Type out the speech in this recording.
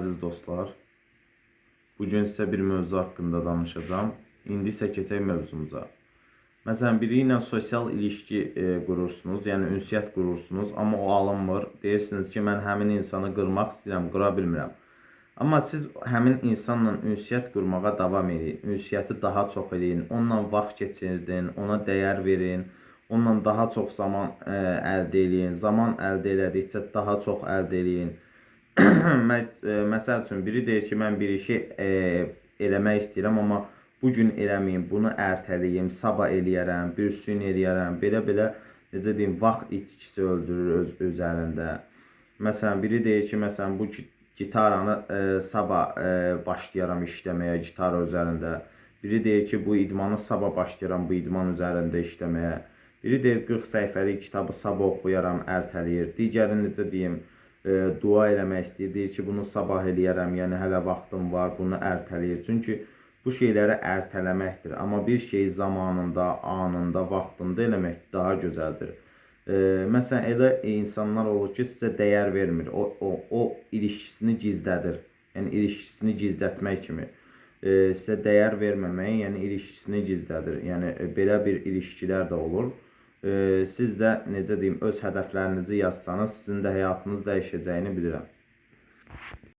Aziz dostlar, bugün sizə bir mövzu haqqında danışacağım. İndi isə keçək mövzumuza. Məsələn, biri ilə sosial ilişki e, qurursunuz, yəni ünsiyyət qurursunuz, amma o alınmır. Deyirsiniz ki, mən həmin insanı qırmaq istəyirəm, qıra bilmirəm. Amma siz həmin insanla ünsiyyət qurmağa davam edin. Ünsiyyəti daha çox eləyin, onunla vaxt keçirdin, ona dəyər verin, onunla daha çox zaman e, əldə eləyin. Zaman əldə elədikcə daha çox əldə eləyin. E, məsəl üçün biri deyir ki, mən bir işi e, eləmək istəyirəm, amma bu gün eləməyim, bunu ertələyim, sabah eləyərəm, bir gün eləyərəm. Belə-belə necə deyim, vaxt itkisi öldürür öz üzərində. Məsələn, biri deyir ki, məsələn bu gi- gitaranı e, sabah e, başlayaram işləməyə gitar üzərində. Biri deyir ki, bu idmanı sabah başlayıram bu idman üzərində işləməyə. Biri deyir 40 səhifəlik kitabı sabah oxuyaram, ertələyir. Digəri necə deyim, e, dua eləmək istəyir. Deyir ki, bunu sabah eləyərəm, yəni hələ vaxtım var, bunu ertələyir. Çünki bu şeyləri ertələməkdir. Amma bir şey zamanında, anında, vaxtında eləmək daha gözəldir. E, məsələn, elə insanlar olur ki, sizə dəyər vermir. O, o, o ilişkisini gizlədir. Yəni ilişkisini gizlətmək kimi. E, sizə dəyər verməməyi, yəni ilişkisini gizlədir. Yəni belə bir ilişkilər də olur. E, siz də necə deyim, öz hədəflərinizi yazsanız, sizin də həyatınız dəyişəcəyini bilirəm.